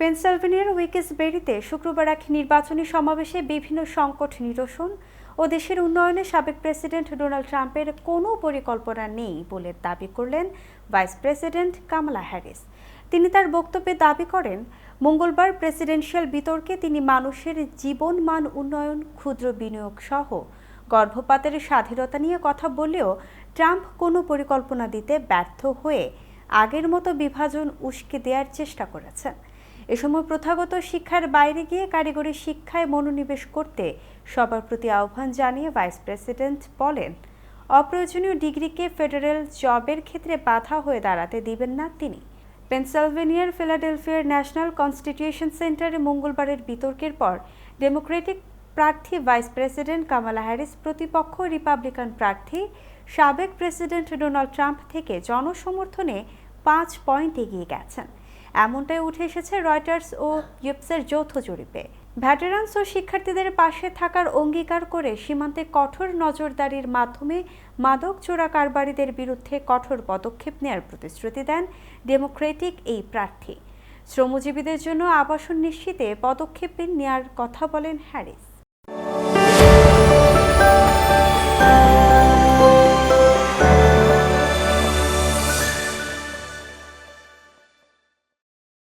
পেনসিলভেনিয়ার উইকেসবেরিতে শুক্রবার এক নির্বাচনী সমাবেশে বিভিন্ন সংকট নিরসন ও দেশের উন্নয়নে সাবেক প্রেসিডেন্ট ডোনাল্ড ট্রাম্পের কোনো পরিকল্পনা নেই বলে দাবি করলেন ভাইস প্রেসিডেন্ট কামালা হ্যারিস। তিনি তার বক্তব্যে দাবি করেন, মঙ্গলবার প্রেসিডেন্সিয়াল বিতর্কে তিনি মানুষের জীবন মান উন্নয়ন, ক্ষুদ্র বিনিয়োগ সহ গর্ভপাতের স্বাধীনতা নিয়ে কথা বললেও ট্রাম্প কোনো পরিকল্পনা দিতে ব্যর্থ হয়ে আগের মতো বিভাজন উস্কে দেওয়ার চেষ্টা করেছেন। এ সময় প্রথাগত শিক্ষার বাইরে গিয়ে কারিগরি শিক্ষায় মনোনিবেশ করতে সবার প্রতি আহ্বান জানিয়ে ভাইস প্রেসিডেন্ট বলেন, অপ্রয়োজনীয় ডিগ্রিকে ফেডারেল জবের ক্ষেত্রে বাধা হয়ে দাঁড়াতে দিবেন না তিনি। পেনসিলভেনিয়ার ফিলাডেলফিয়ার ন্যাশনাল কনস্টিটিউশন সেন্টারে মঙ্গলবারের বিতর্কের পর ডেমোক্রেটিক প্রার্থী ভাইস প্রেসিডেন্ট কামালা হ্যারিস প্রতিপক্ষ রিপাবলিকান প্রার্থী সাবেক প্রেসিডেন্ট ডোনাল্ড ট্রাম্প থেকে জনসমর্থনে পাঁচ পয়েন্ট এগিয়ে গেছেন। এমনটাই উঠে এসেছে রয়টার্স ও ইউপসের যৌথ জরিপে। ভ্যাটেরান্স ও শিক্ষার্থীদের পাশে থাকার অঙ্গীকার করে সীমান্তে কঠোর নজরদারির মাধ্যমে মাদক চোরা কারবারিদের বিরুদ্ধে কঠোর পদক্ষেপ নেওয়ার প্রতিশ্রুতি দেন ডেমোক্রেটিক এই প্রার্থী। শ্রমজীবীদের জন্য আবাসন নিশ্চিতে পদক্ষেপ নেওয়ার কথা বলেন হ্যারিস।